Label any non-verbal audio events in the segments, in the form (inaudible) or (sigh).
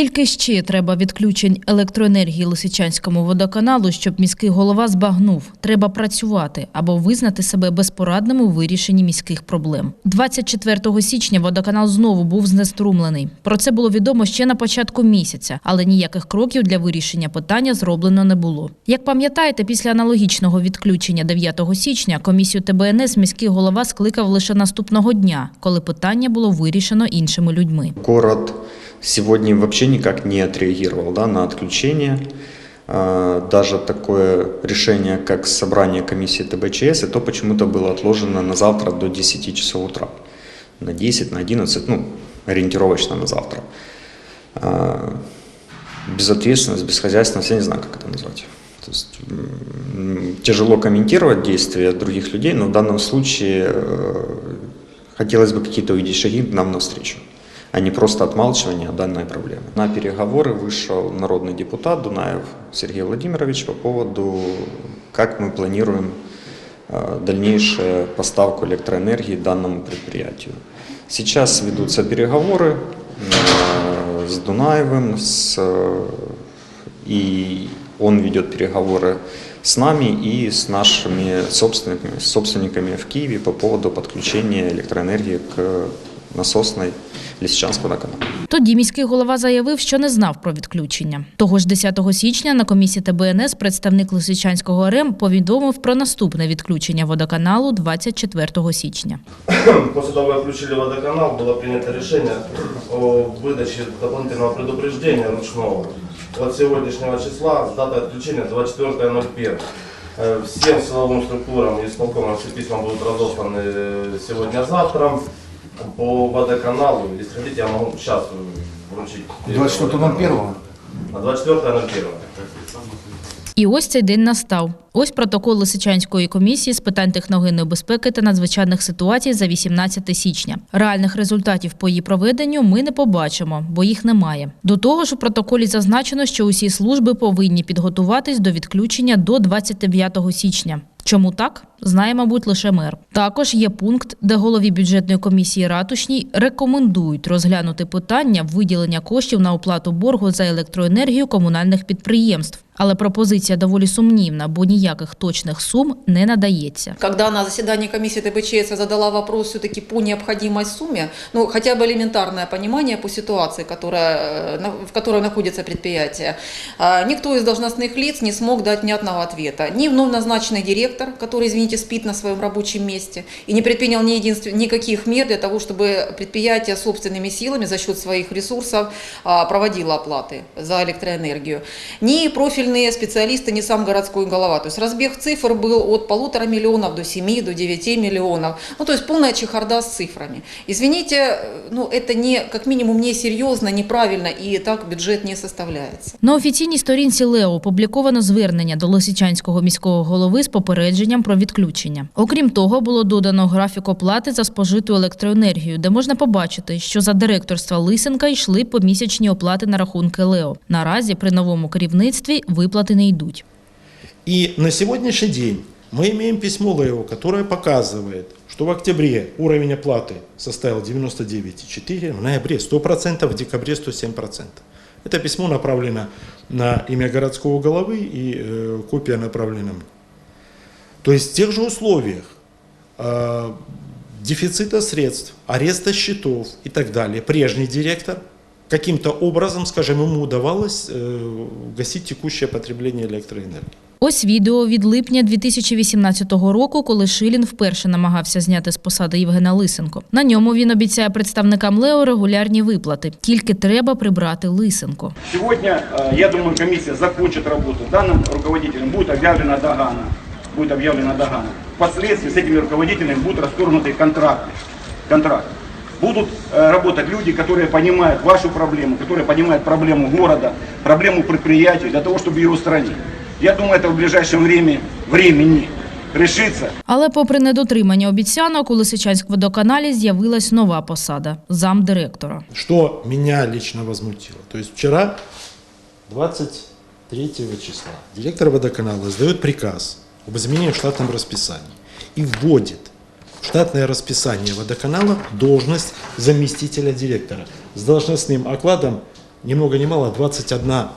Скільки ще треба відключень електроенергії Лисичанському водоканалу, щоб міський голова збагнув, треба працювати або визнати себе безпорадним у вирішенні міських проблем. 24 січня водоканал знову був знеструмлений. Про це було відомо ще на початку місяця, але ніяких кроків для вирішення питання зроблено не було. Як пам'ятаєте, після аналогічного відключення 9 січня комісію ТБНС міський голова скликав лише наступного дня, коли питання було вирішено іншими людьми. Город сегодня вообще никак не отреагировал да, на отключение. А, Даже такое решение, как собрание комиссии ТБЧС, и то почему-то было отложено на завтра до 10 часов утра. На 10, на 11, ну, ориентировочно на завтра. А, Безответственность, бесхозяйственность, я не знаю, как это назвать. То есть, тяжело комментировать действия других людей, но в данном случае э, хотелось бы какие-то увидеть шаги нам навстречу а не просто отмалчивание данной проблемы. На переговоры вышел народный депутат Дунаев Сергей Владимирович по поводу, как мы планируем э, дальнейшую поставку электроэнергии данному предприятию. Сейчас ведутся переговоры э, с Дунаевым, с, э, и он ведет переговоры с нами и с нашими собственниками, собственниками в Киеве по поводу подключения электроэнергии к насосной Лисичанского водоканалу. Тоді міський голова заявив, що не знав про відключення. Того ж 10 січня на комісії ТБНС представник Лисичанського РМ повідомив про наступне відключення водоканалу 24 січня. (coughs) После того, как включили водоканал, было принято решение о выдаче дополнительного предупреждения ручного от сегодняшнего числа с датой отключения 24.01. Э, Всем силовым структурам и исполкомам все письма будут разосланы э, сегодня-завтра по водоканалу. Если хотите, я могу сейчас вручить. 24.01? На 24.01. І ось цей день настав. Ось протокол Лисичанської комісії з питань техногенної безпеки та надзвичайних ситуацій за 18 січня. Реальних результатів по її проведенню ми не побачимо, бо їх немає. До того ж, у протоколі зазначено, що усі служби повинні підготуватись до відключення до 29 січня. Чому так? Знає, мабуть, лише мер. Також є пункт, де голові бюджетної комісії ратушній рекомендують розглянути питання виділення коштів на оплату боргу за електроенергію комунальних підприємств. Але пропозиція доволі сумнівна, бо ніяких точних сум не надається. Когда на заседании комиссии ТБЧС я задала вопрос все-таки по необходимой сумме, ну, хотя бы элементарное понимание по ситуации, которая, э, на- в которой находится предприятие, а, никто из должностных лиц не смог дать внятного ответа. Ни вновь назначенный директор, который, извините, спит на своем рабочем месте, и не предпринял ни единствен- никаких мер для того, чтобы предприятие собственными силами за счет своих ресурсов а, проводило оплаты за электроэнергию. Ни профильные специалисты, ни сам городской голова. То есть разбег цифр был от полутора миллионов до 7, до 9 миллионов. Ну, то есть полная чехарда с цифрами. Извините, э, ну, это не, как минимум несерьезно, неправильно, и так бюджет не составляется. На офіційній сторінці Лео опубліковано звернення до Лисичанського міського голови з попередженням про відключення. Окрім того, було додано графік оплати за спожиту електроенергію, де можна побачити, що за директорства Лисенка йшли помісячні оплати на рахунки Лео. Наразі при новому керівництві виплати не йдуть. И на сегодняшний день мы имеем письмо ЛЭО, которое показывает, что в октябре уровень оплаты составил 99,4, в ноябре 100%, в декабре 107%. Это письмо направлено на имя городского головы и э, копия направлена мне. То есть в тех же условиях э, дефицита средств, ареста счетов и так далее, прежний директор каким-то образом, скажем, ему удавалось э, гасить текущее потребление электроэнергии. Ось відео від липня 2018 року, коли Шилін вперше намагався зняти з посади Євгена Лисенко. На ньому він обіцяє представникам Лео регулярні виплати. Тільки треба прибрати Лисенко. Сегодня, э, я думаю, комиссия закончит работу. Данным руководителям будет объявлена догана. Будет объявлена догана. Впоследствии с этими руководителями будут расторгнуты контракты. контракты. Будут э, работать люди, которые понимают вашу проблему, которые понимают проблему города, проблему предприятия, для того, чтобы ее устранить. Я думаю, это в ближайшем время, времени решится. Але, попри недотримання обіцянок, у Лисичанськводоканалі з'явилась нова посада замдиректора. Что меня лично возмутило? То есть вчера, 23 числа, директор водоканала издает приказ об изменении в штатном расписании. И вводит в штатное расписание водоканала должность заместителя директора с должностным окладом ни много ни мало 21 а,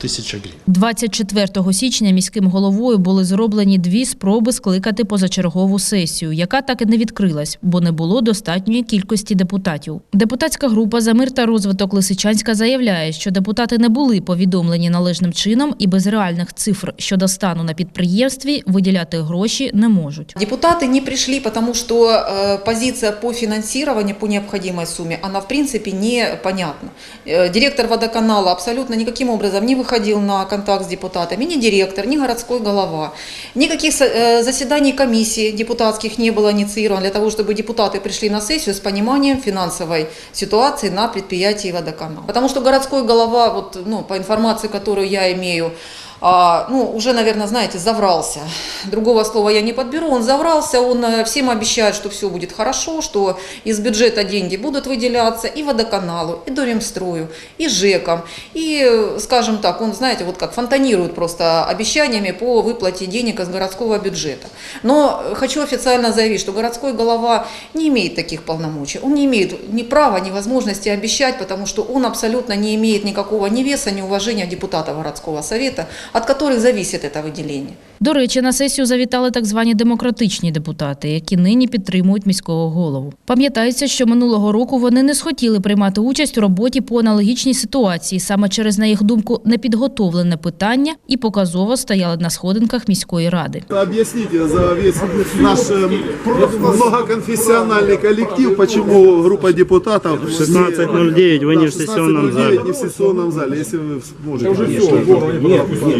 тысяча гривен. 24 січня міським головою були зроблені дві спроби скликати позачергову сесію, яка так і не відкрилась, бо не було достатньої кількості депутатів. Депутатська група за мир та розвиток Лисичанська заявляє, що депутати не були повідомлені належним чином і без реальних цифр щодо стану на підприємстві виділяти гроші не можуть. Депутаты не пришли, потому что э, позиция по финансированию по необходимой сумме, она в принципе непонятна. Э, директор водоканала абсолютно никаким образом не выходил на контакт с депутатами, ни директор, ни городской голова. Никаких со- э, заседаний комиссии депутатских не было инициировано для того, чтобы депутаты пришли на сессию с пониманием финансовой ситуации на предприятии водоканала. Потому что городской голова, вот, ну, по информации, которую я имею, а, ну, уже, наверное, знаете, заврался. Другого слова я не подберу. Он заврался, он э, всем обещает, что все будет хорошо, что из бюджета деньги будут выделяться и водоканалу, и Доремстрою, и ЖЭКам. И, э, скажем так, он, знаете, вот как фонтанирует просто обещаниями по выплате денег из городского бюджета. Но хочу официально заявить, что городской голова не имеет таких полномочий. Он не имеет ни права, ни возможности обещать, потому что он абсолютно не имеет никакого ни веса, ни уважения депутатов городского совета, от которых зависит это выделение. До речі, на сесію завітали так звані демократичні депутати, які нині підтримують міського голову. Пам'ятається, що минулого року вони не схотіли приймати участь у роботі по аналогічній ситуації, саме через, на їх думку, непідготовлене питання і показово стояли на сходинках міської ради. Объясните за весь наш э, многоконфессиональный коллектив, почему группа депутатов 16.09, вы не в сессионном 16.09 зале. не в сессионном зале, если вы сможете.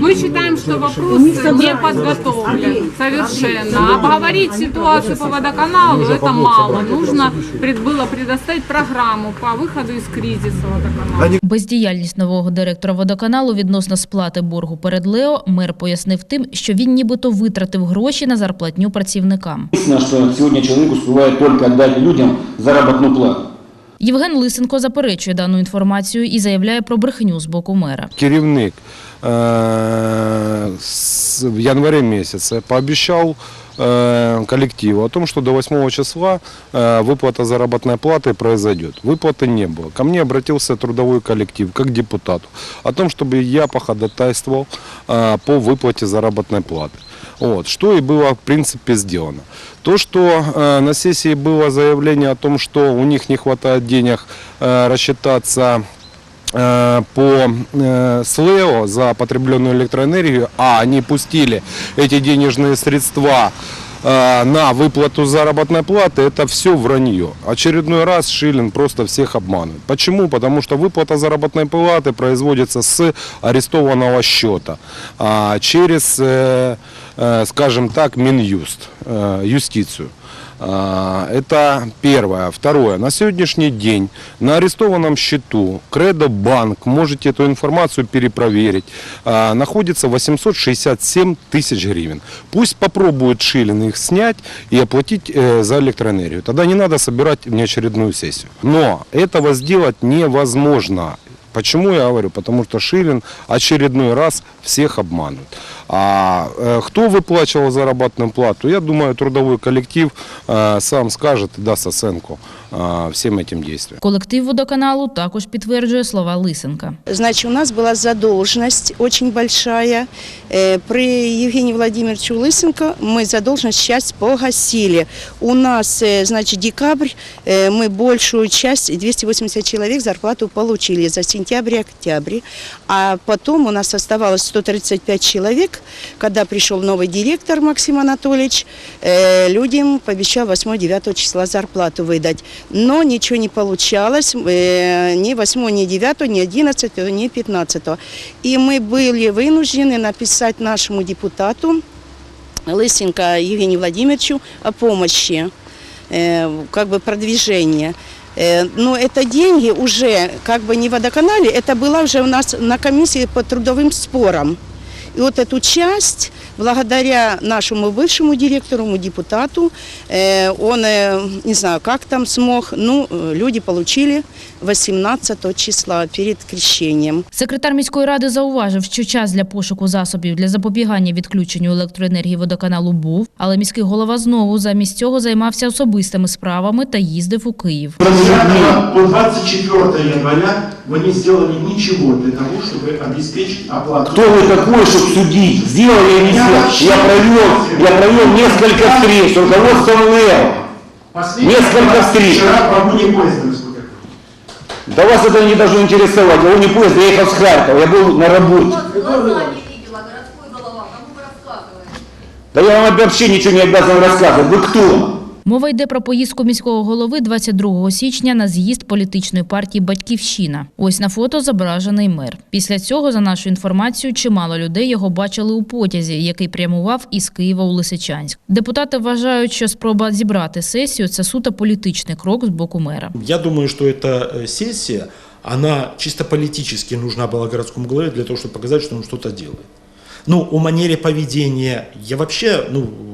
Мы считаем, что вопрос не подготовлен совершенно. Обговорить ситуацию по водоканалу это мало. Нужно пред- было предоставить программу по выходу из кризиса водоканала. Бездіяльність нового директора водоканалу відносно сплати боргу перед Лео мер пояснив тим, що він нібито витратив гроші на зарплатню працівникам. Единственное, что сегодня человек успевает только отдать людям заработную плату. Євген Лисенко заперечує дану інформацію і заявляє про брехню з боку мера. керівник е, с- в январе месяце пообещал э, коллективу о том, что до 8 числа э, выплата заработной платы произойдет. Выплаты не было. Ко мне обратился трудовой коллектив, как депутату, о том, чтобы я походатайствовал э, по выплате заработной платы. Вот, что и было в принципе сделано. То, что э, на сессии было заявление о том, что у них не хватает денег э, рассчитаться э, по э, СЛЭО за потребленную электроэнергию, а они пустили эти денежные средства э, на выплату заработной платы, это все вранье. Очередной раз Шилин просто всех обманывает. Почему? Потому что выплата заработной платы производится с арестованного счета а, через, скажем так, Минюст, э, юстицию. А, Это первое. Второе. На сегодняшний день на арестованном счету Кредо Банк, можете эту информацию перепроверить, а, находится 867 тысяч гривен. Пусть попробует Шилин их снять и оплатить э, за электроэнергию. Тогда не надо собирать внеочередную сессию. Но этого сделать невозможно. Почему я говорю? Потому что Шилин очередной раз всех обманывает. А э, кто выплачивал заработную плату? Я думаю, трудовой коллектив э, сам скажет и даст оценку э, всем этим действиям. Колектив водоканалу також підтверджує слова Лисенка. Значит, у нас была задолженность очень большая. Э, При Евгении Владимировиче Лысенко мы задолженность сейчас погасили. У нас, э, значит, декабрь, э, мы большую часть, 280 человек зарплату получили за сентябрь и октябрь. А потом у нас оставалось 135 человек. Когда пришел новый директор Максим Анатольевич, э, людям пообещал 8-9 числа зарплату выдать. Но ничего не получалось, э, ни 8, ни 9, ни 11, ни 15. И мы были вынуждены написать нашему депутату Лысенко Евгению Владимировичу о помощи, э, как бы продвижения. Э, Но это деньги уже как бы не в водоканале, это было уже у нас на комиссии по трудовым спорам. И вот эту часть, благодаря нашему бывшему директору, ему депутату, э, он, э, не знаю, как там смог, ну, э, люди получили 18 числа перед крещением. Секретар міської ради зауважив, що час для пошуку засобів для запобігання відключенню електроенергії водоканалу був, але міський голова знову замість цього займався особистими справами та їздив у Київ. По 24 января вы не сделали ничего для того, чтобы обеспечить оплату. Кто вы такой, чтобы судить? Сделали или не сделали? Я провел, я провел несколько встреч с руководством ЛЭО. Несколько встреч. Да вас это не должно интересовать. Я не поезд, я ехал с Харькова, я был на работе. Да я вам вообще ничего не обязан рассказывать. Вы кто? Мова йде про поїздку міського голови 22 січня на з'їзд політичної партії Батьківщина. Ось на фото зображений мер. Після цього, за нашою інформацією, чимало людей його бачили у потязі, який прямував із Києва у Лисичанськ. Депутати вважають, що спроба зібрати сесію це суто політичний крок з боку мера. Я думаю, что эта э, сессия, она чисто политически нужна была городскому главе для того, чтобы показать, что он что-то делает. Ну, о манере поведения я вообще, ну, вот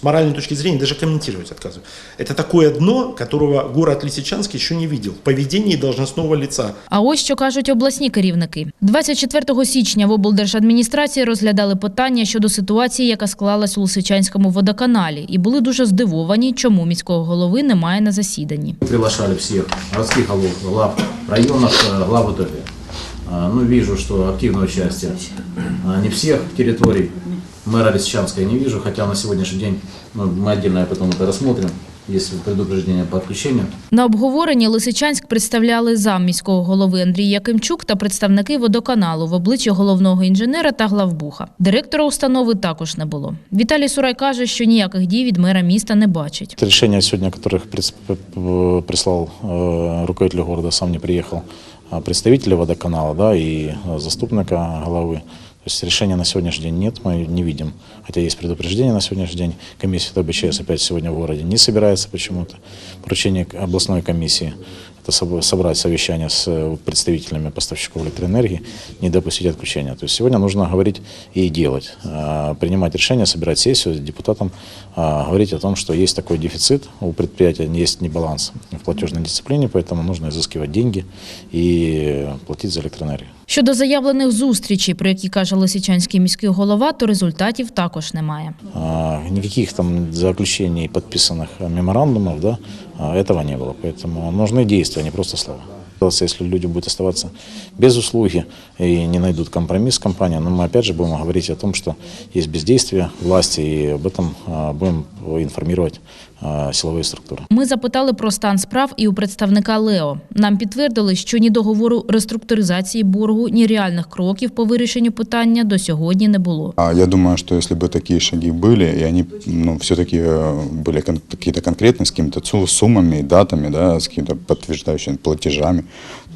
с моральной точки зрения даже комментировать отказываю. Это такое дно, которого город Лисичанск еще не видел в поведении должностного лица. А ось що кажуть обласні керівники. 24 січня в облдержадміністрації розглядали питання щодо ситуації, яка склалась у Лисичанському водоканалі, і були дуже здивовані, чому міського голови немає на засіданні. Приглашали всех городских голов, глав районов, э, глав УТП. А, Ну, вижу, что активное участие а, не всех территорий. Мэра Лисичанска я не вижу, хотя на сегодняшний день, ну, мы отдельно потом это рассмотрим, есть предупреждение по отключению. На обговоренні Лисичанськ представляли зам міського голови Андрій Якимчук та представники водоканалу в обличчі головного інженера та главбуха. Директора установи також не було. Віталій Сурай каже, що ніяких дій від мера міста не бачить. Решения сегодня, которых прис- п- п- прислал э, руководитель города, сам не приехал, а представители водоканала да, и э, заступника главы. То есть решения на сегодняшний день нет, мы не видим. Хотя есть предупреждение на сегодняшний день. Комиссия ТБЧС опять сегодня в городе не собирается почему-то. Поручение областной комиссии – это соб- собрать совещание с э, представителями поставщиков электроэнергии, не допустить отключения. То есть сегодня нужно говорить и делать, а, принимать решения, собирать сессию с депутатом, а, говорить о том, что есть такой дефицит у предприятия, есть небаланс в платежной дисциплине, поэтому нужно изыскивать деньги и платить за электроэнергию. Щодо заявлених зустрічей, про які каже Лисичанський міський голова, то результатів також немає. А, Никаких там заключений, подписанных меморандумов, да, а, этого не было. Поэтому нужны действия, а не просто слова. Если люди будут оставаться без услуги и не найдут компромисс с компанией, но мы опять же будем говорить о том, что есть бездействие власти, и об этом а, будем информировать а, силовые структуры. Ми запитали про стан справ і у представника Лео. Нам підтвердили, що ні договору реструктуризації боргу, ні реальних кроків по вирішенню питання до сьогодні не було. А Я думаю, что если бы такие шаги были, и они ну, все-таки были кон- какие-то конкретные, с какими-то цу- суммами, и датами, да, с какими-то подтверждающими платежами,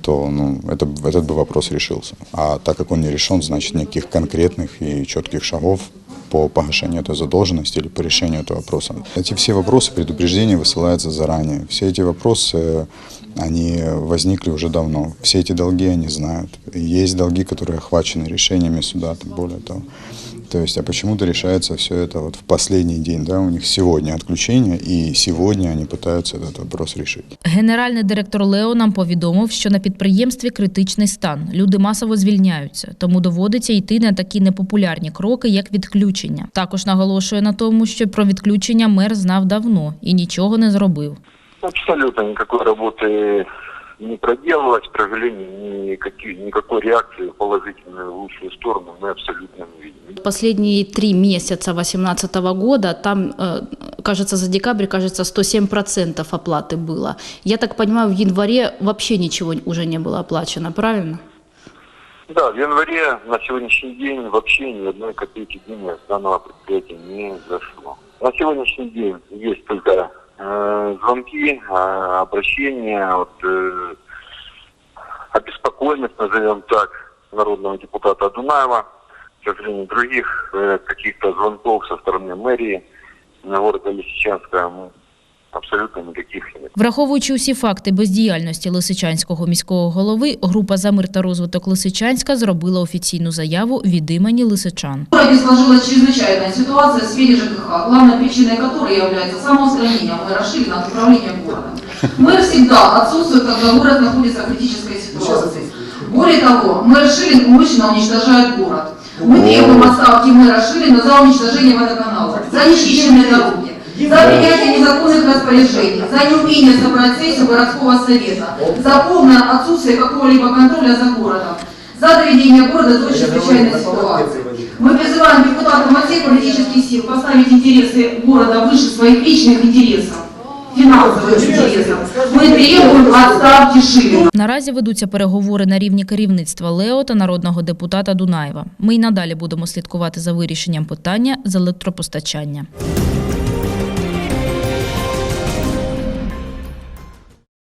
То ну, это, этот бы вопрос решился. А так как он не решен, значит никаких конкретных и четких шагов по погашению этой задолженности или по решению этого вопроса. Эти все вопросы, предупреждения высылаются заранее. Все эти вопросы, они возникли уже давно. Все эти долги они знают. Есть долги, которые охвачены решениями суда, более того. То есть, а почему-то решается все это вот в последний день, да, у них сегодня отключение, и сегодня они пытаются этот вопрос решить. Генеральний директор Лео нам повідомив, що на підприємстві критичний стан. Люди масово звільняються, тому доводиться йти на такі непопулярні кроки, як відключення. Також наголошує на тому, що про відключення мер знав давно і нічого не зробив. Абсолютно никакой работы не проделалось, провели никакой, никакой реакции положительной в лучшую сторону мы абсолютно не видим. Последние три месяца 2018 года, там, э, кажется, за декабрь, кажется, 107% оплаты было. Я так понимаю, в январе вообще ничего уже не было оплачено, правильно? Да, в январе на сегодняшний день вообще ни одной копейки денег с данного предприятия не зашло. На сегодняшний день есть только звонки, э, обращения, вот, э, обеспокоенность, назовем так, народного депутата Дунаева. К сожалению, других э, каких-то звонков со стороны мэрии города Лисичанска абсолютно никаких нет. Враховуючи усі факти бездіяльності Лисичанського міського голови, група за мир та розвиток Лисичанська зробила офіційну заяву від імені лисичан. В городе сложилась чрезвычайная ситуация в сфере ЖКХ, главной причиной которой является самоустранение мэра Шилина от управления городом. Мэр всегда отсутствует, когда город находится в критической ситуации. Более того, мэр Шилин умышленно уничтожает город. Мы требуем отставки мэра Шилина за уничтожение водоканала, за нечищенные дороги, за принятие незаконных распоряжений, за неумение собрать сессию городского совета, за полное отсутствие какого-либо контроля за городом, за доведение города до чрезвычайной ситуации. Мы призываем депутатов от всех политических сил поставить интересы города выше своих личных интересов, финансовых интересов. Мы требуем отставки Шилина. Наразі ведуться переговори на рівні керівництва Лео та народного депутата Дунаєва. Ми й надалі будемо слідкувати за вирішенням питання з електропостачання.